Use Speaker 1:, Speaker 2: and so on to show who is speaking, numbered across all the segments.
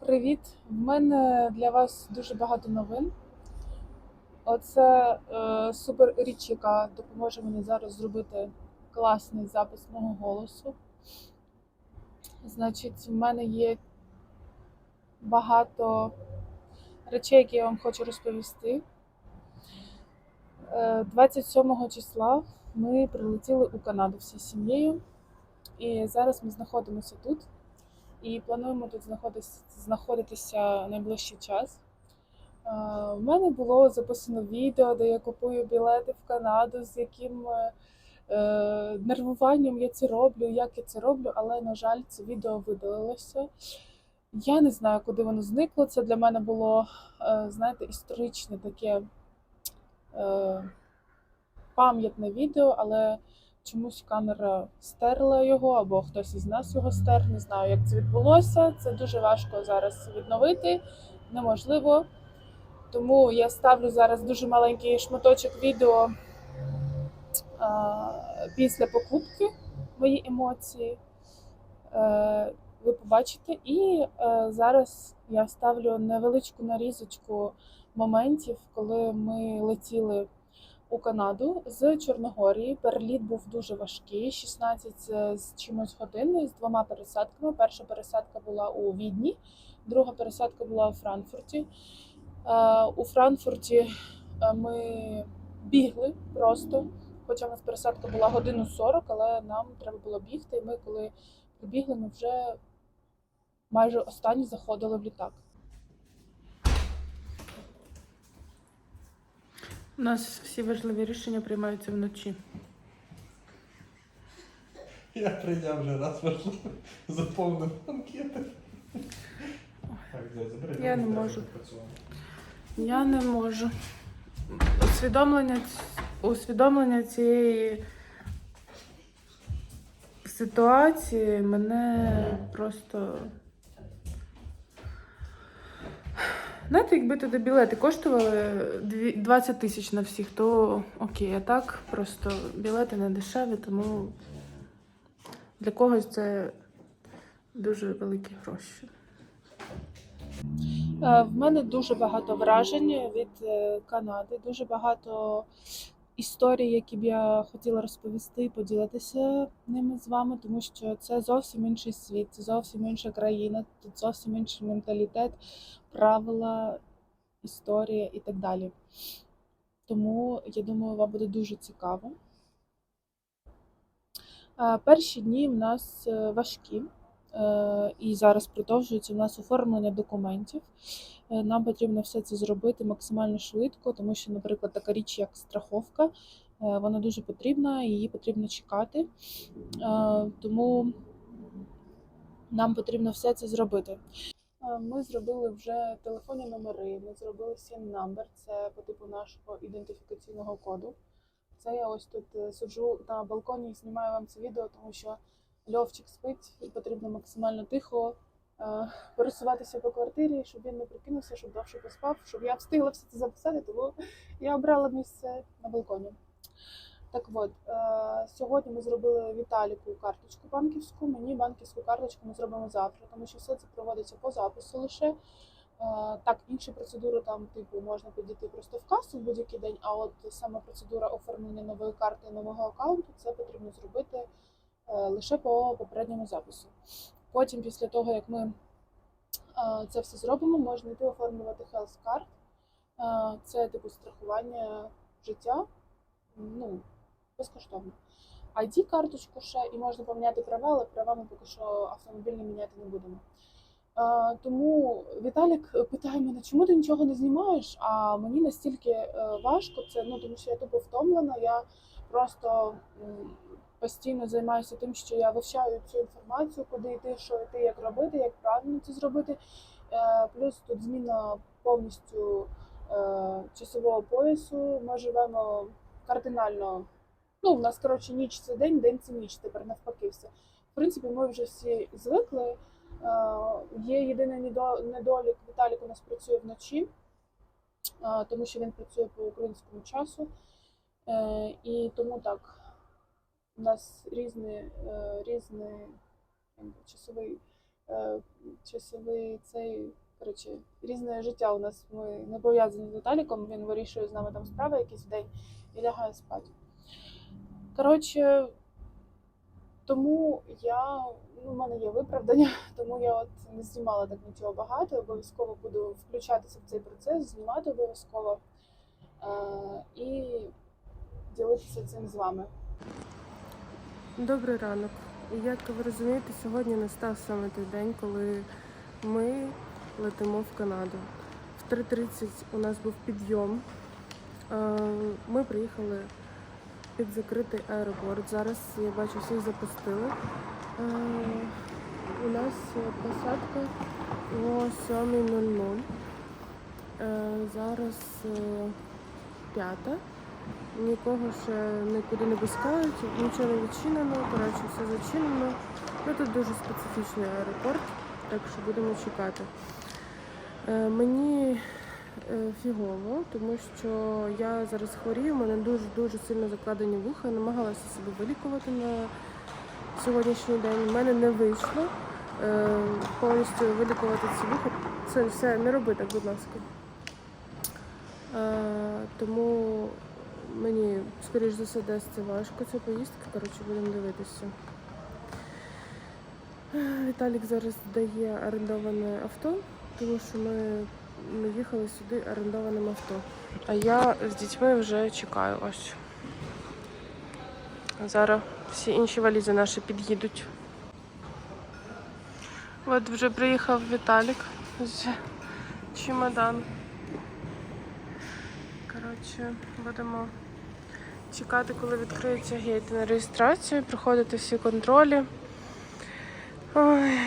Speaker 1: Привіт! В мене для вас дуже багато новин. Оце е, супер річ, яка допоможе мені зараз зробити класний запис мого голосу. Значить, в мене є багато речей, які я вам хочу розповісти. Е, 27 числа ми прилетіли у Канаду всією сім'єю, і зараз ми знаходимося тут і плануємо тут знаходитися, найближчий час. В мене було записано відео, де я купую білети в Канаду, з яким е, е, нервуванням я це роблю, як я це роблю, але, на жаль, це відео видалилося. Я не знаю, куди воно зникло. Це для мене було, е, знаєте, історичне таке пам'ятне відео, але чомусь камера стерла його, або хтось із нас його стер. Не знаю, як це відбулося. Це дуже важко зараз відновити, неможливо. Тому я ставлю зараз дуже маленький шматочок відео а, після покупки мої емоції. Е, ви побачите. І е, зараз я ставлю невеличку нарізочку моментів, коли ми летіли у Канаду з Чорногорії. Переліт був дуже важкий, 16 з- з чимось годин з двома пересадками. Перша пересадка була у Відні, друга пересадка була у Франкфурті. Е, У Франкфурті е, ми бігли просто. Хоча в нас пересадка була годину 40, але нам треба було бігти. І ми, коли прибігли, ми вже майже останні заходили в літак. У нас всі важливі рішення приймаються вночі.
Speaker 2: Я прийняв вже раз важливо, заповнив анкети. Так, дядь, забери.
Speaker 1: Я не можу.
Speaker 2: працювати.
Speaker 1: Я не можу. Усвідомлення, ць- усвідомлення цієї ситуації мене просто. Знаєте, якби туди білети коштували 20 тисяч на всіх, то окей, а так просто білети не дешеві, тому для когось це дуже великі гроші. Е, В мене дуже багато вражень від е, Канади, дуже багато історій, які б я хотіла розповісти поділитися ними з вами, тому що це зовсім інший світ, це зовсім інша країна, тут зовсім інший менталітет, правила, історія і так далі. Тому я думаю, вам буде дуже цікаво. Перші дні в нас е, важкі. Е, і зараз продовжується у нас оформлення документів. Е, Нам потрібно все це зробити максимально швидко, тому що, наприклад, така річ, як страховка, е, вона дуже потрібна, її потрібно чекати. Тому нам потрібно все це зробити. Ми зробили вже телефонні номери, ми зробили SIN number, це по типу нашого ідентифікаційного коду. Це я ось тут сиджу на балконі і знімаю вам це відео, тому що Льовчик спить, і потрібно максимально тихо е, пересуватися по квартирі, щоб він не прикинувся, щоб довше поспав, щоб я встигла все це записати, тому я обрала місце на балконі. Так от, е, сьогодні ми зробили Віталіку карточку банківську. Мені банківську карточку ми зробимо завтра, тому що все це проводиться по запису лише. Е, Так, інші процедури там, типу, можна підійти просто в касу в будь-який день, а от саме процедура оформлення нової карти нового аккаунту, це потрібно зробити лише по попередньому запису. Потім, після того, як ми е, це все зробимо, можна йти оформлювати health card. Е, Це типу страхування життя, ну, безкоштовно. ID-карточку ще і можна поміняти права, але права ми поки що автомобільні міняти не будемо. Е, Тому Віталік питає мене, чому ти нічого не знімаєш? А мені настільки е, важко це, ну тому що я тупо втомлена. Я просто постійно займаюся тим, що я вивчаю цю інформацію, куди йти, що йти, як робити, як правильно це зробити. Е, Плюс тут зміна повністю е, часового поясу. Ми живемо кардинально. Ну, в нас коротше ніч це день, день це ніч. Тепер навпаки все. В принципі, ми вже всі звикли. Е, Є єдиний недолік. Віталік у нас працює вночі, тому що він працює по українському часу. І тому так, у нас різний, е, різний часовий е, часовий цей коротше, різне життя у нас. Ми не пов'язані з Віталіком, він вирішує з нами там справи якісь в день і лягає спати. Коротше, тому я, ну, в мене є виправдання, тому я от не знімала так нічого багато. Обов'язково буду включатися в цей процес, знімати обов'язково е, і ділитися цим з вами.
Speaker 3: Добрий ранок. Як ви розумієте, сьогодні настав саме той день, коли ми летимо в Канаду. В 3.30 у нас був підйом. Е, Ми приїхали під закритий аеропорт. Зараз я бачу, всіх запустили. Е, У нас посадка о 7.00. Е, Зараз е, п'ята. Нікого ще нікуди не пускають, нічого не відчинено, коротше, все зачинено. Ну тут дуже специфічний аеропорт, так що будемо чекати. Е, мені е, фігово, тому що я зараз хворію, у мене дуже-дуже сильно закладені вуха, намагалася себе вилікувати на сьогоднішній день. У мене не вийшло е, повністю вилікувати ці вуха. Це все, не роби так, будь ласка. Е, тому мені, скоріш за все, дасться важко ця поїздка. Коротше, будемо дивитися. Віталік зараз дає орендоване авто, тому що ми, ми їхали сюди орендованим авто. А я з дітьми вже чекаю ось. Зараз всі інші валізи наші під'їдуть. От вже приїхав Віталік з чемодан. Коротше, будемо чекати, коли відкриються гейти на реєстрацію, проходити всі контролі. Ой,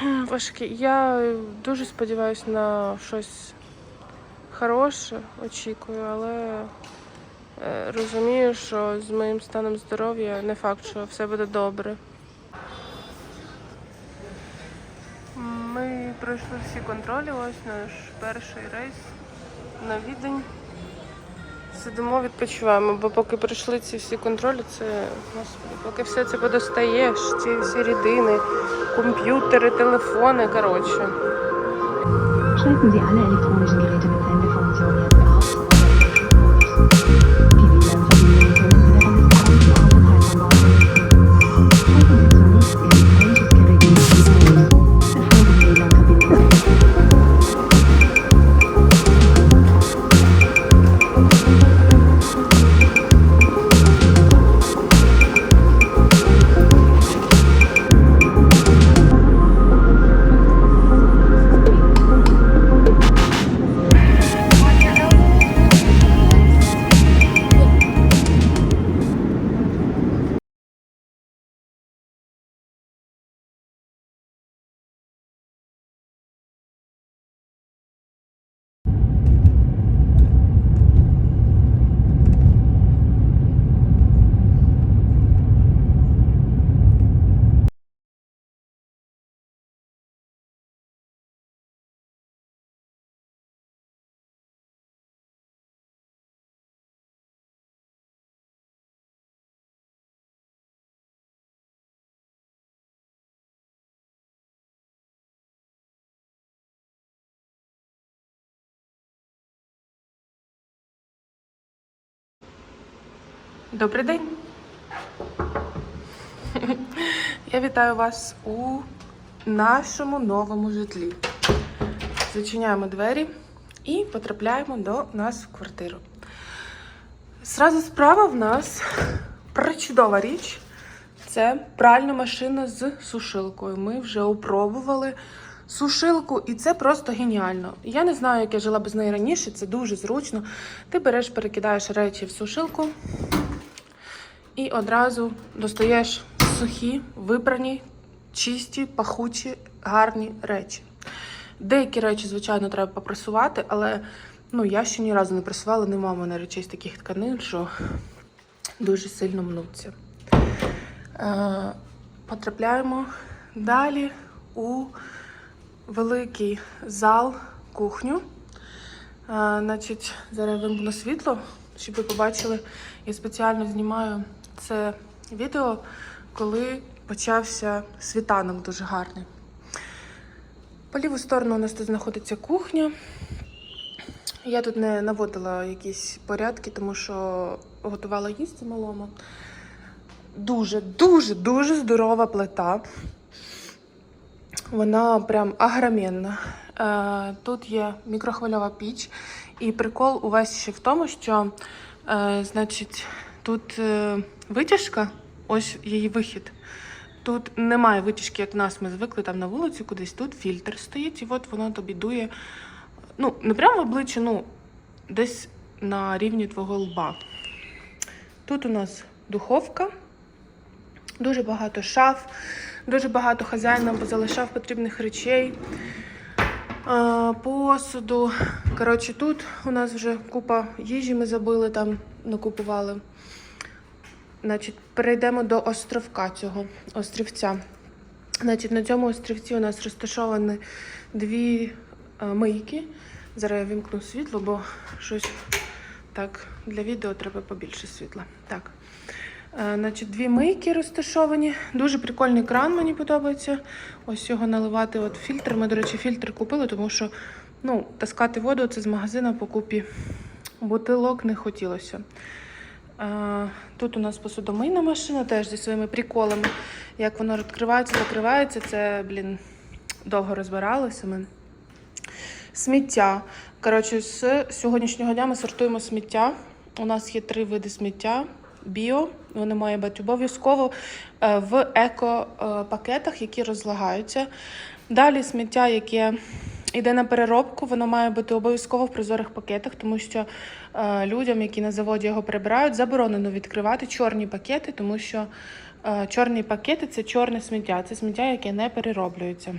Speaker 3: важкі. Я дуже сподіваюся на щось хороше, очікую, але е, розумію, що з моїм станом здоров'я не факт, що все буде добре. Ми пройшли всі контролі, ось наш перший рейс на відень. Сидимо, відпочиваємо, бо поки пройшли ці всі контролі, це господи, поки все це подостаєш, ці всі рідини, комп'ютери, телефони, коротше.
Speaker 4: Schalten Sie alle elektronischen Geräte mit Sendefunktion jetzt aus
Speaker 3: Добрий день. Я вітаю вас у нашому новому житлі. Зачиняємо двері і потрапляємо до нас в квартиру. Зразу справа в нас причудова річ. Це пральна машина з сушилкою. Ми вже опробували сушилку, і це просто геніально. Я не знаю, як я жила без неї раніше, це дуже зручно. Ти береш, перекидаєш речі в сушилку і одразу достаєш сухі, випрані, чисті, пахучі, гарні речі. Деякі речі, звичайно, треба попрасувати, але ну, я ще ні разу не прасувала, нема в мене речей з таких тканин, що дуже сильно мнуться. Е, потрапляємо далі у великий зал, кухню. Е, значить, зараз вимкну світло, щоб ви побачили. Я спеціально знімаю це відео, коли почався світанок дуже гарний.
Speaker 1: По ліву сторону у нас тут знаходиться кухня. Я тут не наводила якісь порядки, тому що готувала їсти малому. Дуже, дуже, дуже здорова плита. Вона прям агроменна. Е, тут є мікрохвильова піч, і прикол увесь ще в тому, що е, значить, тут е, витяжка, ось її вихід. Тут немає витяжки, як в нас ми звикли там на вулиці кудись. Тут фільтр стоїть, і от воно тобі дує. Ну, не прямо в обличчя, ну, десь на рівні твого лба. Тут у нас духовка, дуже багато шаф, дуже багато хазяїн нам позалишав потрібних речей, е, посуду. Коротше, тут у нас вже купа їжі ми забили, там накупували. Значить, перейдемо до островка цього острівця. Значить, на цьому острівці у нас розташовані дві е, мийки. Зараз я вімкну світло, бо щось так для відео треба побільше світла. Так. Е, Значить, дві мийки розташовані. Дуже прикольний кран, мені подобається. Ось його наливати. От фільтр. Ми, до речі, фільтр купили, тому що ну, таскати воду це з магазину по купі бутилок не хотілося. Е, Тут у нас посудомийна машина, теж зі своїми приколами. Як воно відкривається, закривається, це, блін, довго розбиралися ми. Сміття. Коротше, з сьогоднішнього дня ми сортуємо сміття. У нас є три види сміття: біо, вони мають бути обов'язково е, в еко-пакетах, які розлагаються. Далі сміття, яке йде на переробку, воно має бути обов'язково в прозорих пакетах, тому що е, людям, які на заводі його прибирають, заборонено відкривати чорні пакети, тому що е, чорні пакети це чорне сміття, це сміття, яке не перероблюється.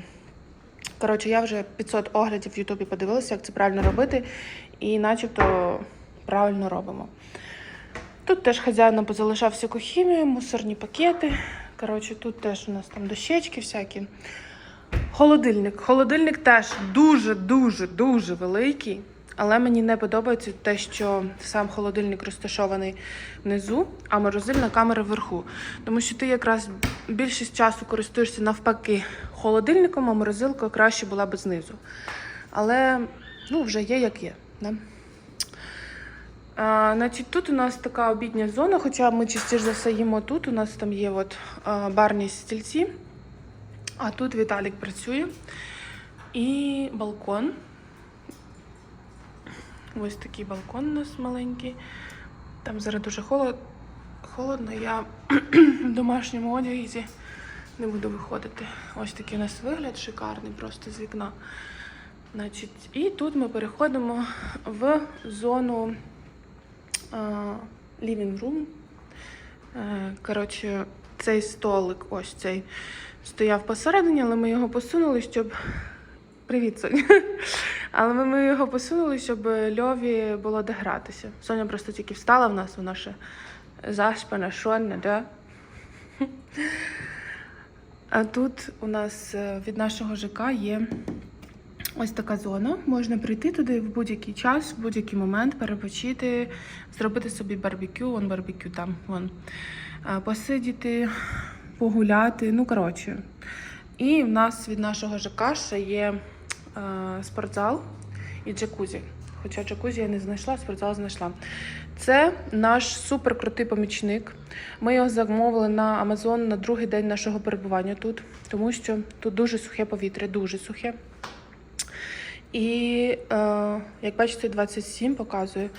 Speaker 1: Коротше, я вже 500 оглядів в Ютубі подивилася, як це правильно робити, і начебто правильно робимо. Тут теж хазяїн нам позалишав всяку хімію, мусорні пакети. Коротше, тут теж у нас там дощечки всякі. Холодильник. Холодильник теж дуже-дуже дуже великий. Але мені не подобається те, що сам холодильник розташований внизу, а морозильна камера вверху. Тому що ти якраз більшість часу користуєшся навпаки холодильником, а морозилка краще була б знизу. Але ну, вже є як є. Да? А, значить, тут у нас така обідня зона, хоча ми частіше за все їмо тут. У нас там є от, барні стільці, а тут Віталік працює. І балкон. Ось такий балкон у нас маленький. Там зараз дуже холод... холодно. Я в домашньому одязі не буду виходити. Ось такий у нас вигляд шикарний, просто з вікна. Значить, і тут ми переходимо в зону living room. Е, Коротше, цей столик, ось цей, стояв посередині, але ми його посунули, щоб. Привіт, Соня. Але ми, його посунули, щоб Льові було де гратися. Соня просто тільки встала в нас, вона ще заспана, шонна, да? А тут у нас е, від нашого ЖК є ось така зона. Можна прийти туди в будь-який час, в будь-який момент, перепочити, зробити собі барбекю, вон барбекю там, вон. Посидіти, погуляти. Ну, коротше. І в нас від нашого ЖК ще є е, спортзал і джакузі. Хоча джакузі я не знайшла, спортзал знайшла. Це наш суперкрутий помічник. Ми його замовили на Амазон на другий день нашого перебування тут, тому що тут дуже сухе повітря, дуже сухе. І е, як бачите, 27 показує.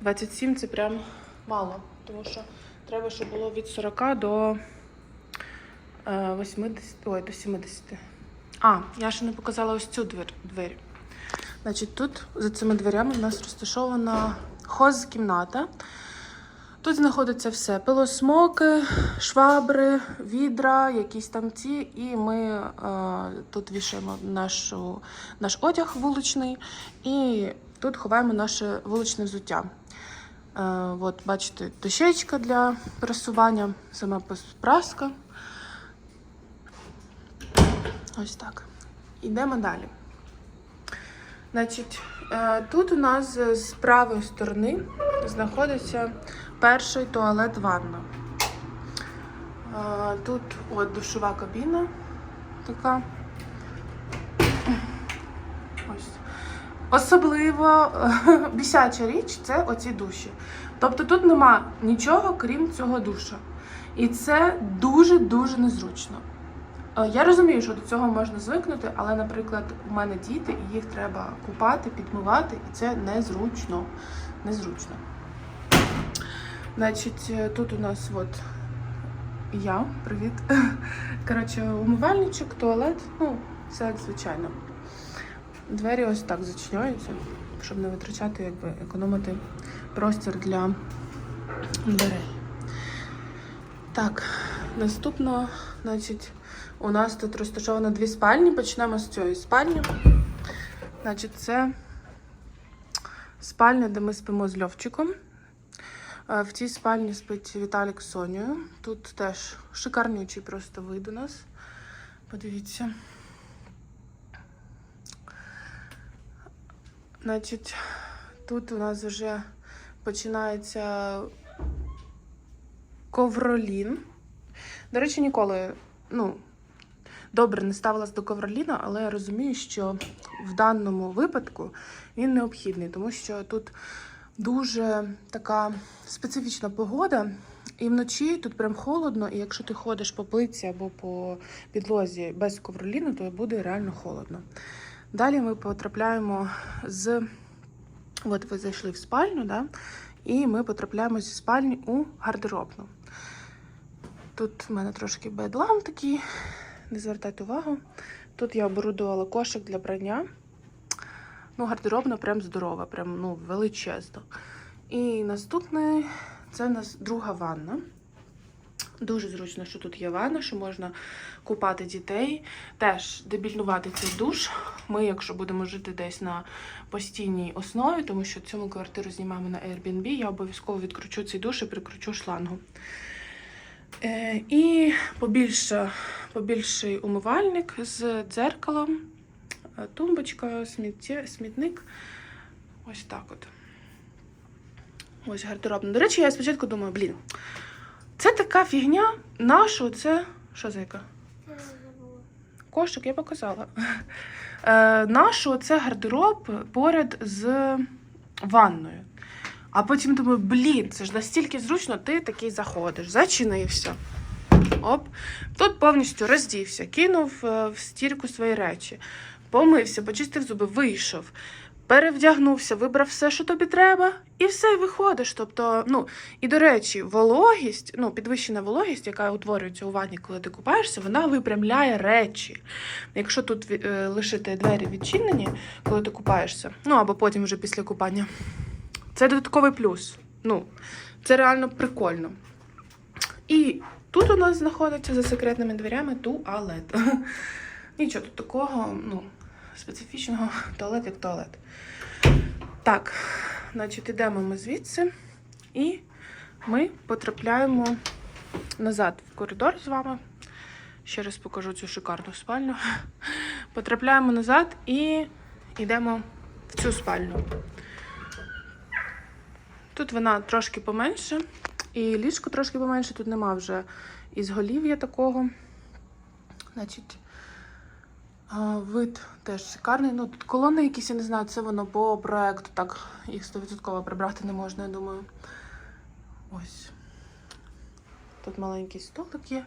Speaker 1: 27 це прям мало, тому що треба, щоб було від 40 до 80, ой, до 70. А, я ще не показала ось цю двір, двері. Значить, тут за цими дверями в нас розташована хоз-кімната. Тут знаходиться все: пилосмоки, швабри, відра, якісь там ці. І ми е, тут вішаємо нашу, наш одяг вуличний, і тут ховаємо наше вуличне взуття. Е, от, бачите, дощечка для прасування, сама праска. Ось так. Йдемо далі. Значить, е, тут у нас з правої сторони знаходиться перший туалет ванна. Е, Тут от душова кабіна така. Особливо бісяча річ це оці душі. Тобто тут нема нічого, крім цього душа. І це дуже-дуже незручно. Е, Я розумію, що до цього можна звикнути, але, наприклад, у мене діти, і їх треба купати, підмивати, і це незручно. Незручно. Значить, е, тут у нас от я, привіт. Коротше, умивальничок, туалет, ну, все як звичайно. Двері ось так зачиняються, щоб не витрачати, якби економити простір для дверей. Так, наступно, значить, у нас тут розташовано дві спальні. Почнемо з цієї спальні. Значить, це спальня, де ми спимо з Льовчиком. Е, В цій спальні спить Віталік з Сонею. Тут теж шикарнючий просто вид у нас. Подивіться. Значить, тут у нас вже починається ковролін. До речі, ніколи, ну, добре не ставилась до ковроліна, але я розумію, що в даному випадку він необхідний, тому що тут дуже така специфічна погода. І вночі тут прям холодно, і якщо ти ходиш по плитці або по підлозі без ковроліну, то буде реально холодно. Далі ми потрапляємо з. От ви зайшли в спальню, да? і ми потрапляємо зі спальні у гардеробну. Тут в мене трошки бедлам такий, не звертайте увагу. Тут я оборудувала кошик для прання. Ну, гардеробна прям здорова, прям ну, величезна. І наступне це у нас друга ванна. Дуже зручно, що тут є ванна, що можна купати дітей. Теж дебільнувати цей душ. Ми, якщо будемо жити десь на постійній основі, тому що ми квартиру знімаємо на Airbnb, я обов'язково відкручу цей душ і прикручу шлангу. Е, і побільше, побільший умивальник з дзеркалом, е, тумбочка, сміття, смітник. Ось так от. Ось гардеробна. До речі, я спочатку думаю, блін, це така фігня, нашу це. Що за яка? Кошик, я показала. Е, нашу це гардероб поряд з ванною. А потім думаю, блін, це ж настільки зручно, ти такий заходиш, зачинився. Оп. Тут повністю роздівся, кинув е, в стірку свої речі, помився, почистив зуби, вийшов, перевдягнувся, вибрав все, що тобі треба, і все, виходиш. Тобто, ну, і до речі, вологість, ну, підвищена вологість, яка утворюється у ванні, коли ти купаєшся, вона випрямляє речі. Якщо тут е, лишити двері відчинені, коли ти купаєшся, ну або потім вже після купання. Це додатковий плюс. Ну, це реально прикольно. І тут у нас знаходиться за секретними дверями туалет. Нічого тут такого, ну, специфічного туалет як туалет. Так, значить, ідемо ми звідси і ми потрапляємо назад в коридор з вами. Ще раз покажу цю шикарну спальню. Потрапляємо назад і йдемо в цю спальню. Тут вона трошки поменше, і ліжко трошки поменше, тут нема вже ізголів'я такого. Значить, вид теж шикарний. Ну, тут колони якісь, я не знаю, це воно по проекту. Так, їх 100% прибрати не можна, я думаю. Ось. Тут маленький столик є.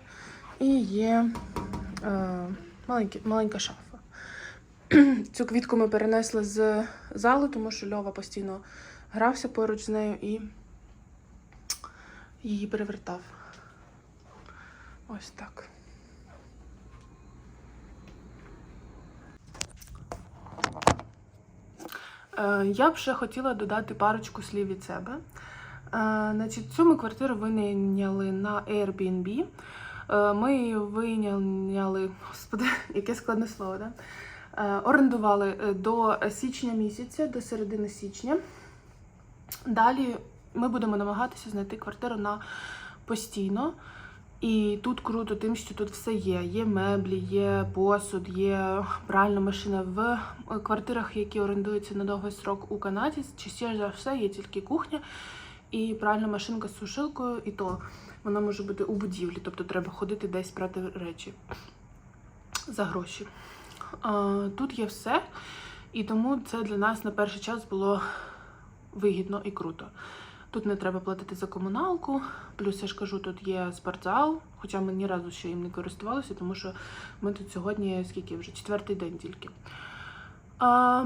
Speaker 1: І є е, маленький, маленька шафа. Цю квітку ми перенесли з залу, тому що Льова постійно грався поруч з нею і її перевертав. Ось так. Е, Я б ще хотіла додати парочку слів від себе. Е, Значить, цю ми квартиру винайняли на Airbnb. Е, Ми її вийняли, господи, яке складне слово, да? Орендували до січня місяця, до середини січня. Далі ми будемо намагатися знайти квартиру на постійно. І тут круто тим, що тут все є. Є меблі, є посуд, є пральна машина. В квартирах, які орендуються на довгий срок у Канаді, частіше за все є тільки кухня і пральна машинка з сушилкою, і то вона може бути у будівлі, тобто треба ходити десь брати речі за гроші. Тут є все. І тому це для нас на перший час було вигідно і круто. Тут не треба платити за комуналку, плюс я ж кажу, тут є спортзал, хоча ми ні разу ще їм не користувалися, тому що ми тут сьогодні скільки вже четвертий день тільки. А,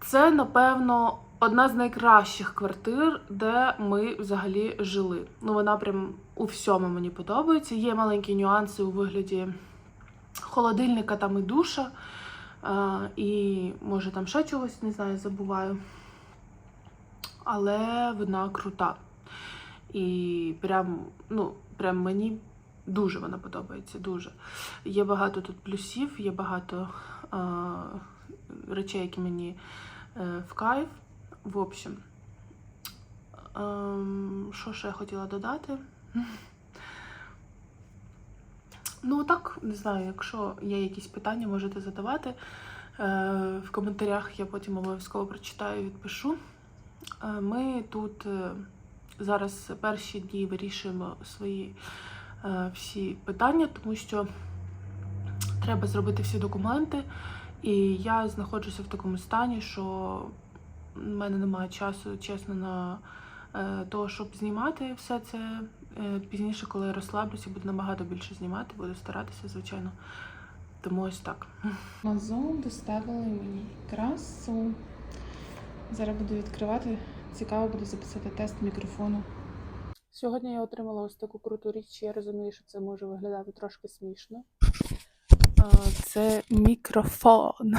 Speaker 1: це, напевно, одна з найкращих квартир, де ми взагалі жили. Ну, вона прям у всьому мені подобається. Є маленькі нюанси у вигляді холодильника там і душа. А, і може там ще чогось, не знаю, забуваю. Але вона крута. І прям, ну, прям мені дуже вона подобається. Дуже. Є багато тут плюсів, є багато а, речей, які мені е, в кайф. В общем, ем, що ще я хотіла додати? Ну, так, не знаю, якщо є якісь питання, можете задавати. Е, в коментарях я потім обов'язково прочитаю і відпишу. Е, Ми тут е, зараз перші дні вирішуємо свої е, всі питання, тому що треба зробити всі документи. І я знаходжуся в такому стані, що в мене немає часу, чесно, на того, щоб знімати все це. Пізніше, коли я розслаблюся, буду набагато більше знімати, буду старатися, звичайно. Тому ось так. Амазон доставили мені красу. Зараз буду відкривати. Цікаво буде записати тест мікрофону. Сьогодні я отримала ось таку круту річ. Я розумію, що це може виглядати трошки смішно. Це мікрофон.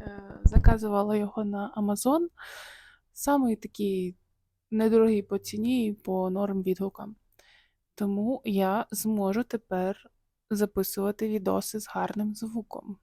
Speaker 1: Е, Заказувала його на Amazon. Самий такий недорогий по ціні і по норм відгукам. Тому я зможу тепер записувати відоси з гарним звуком.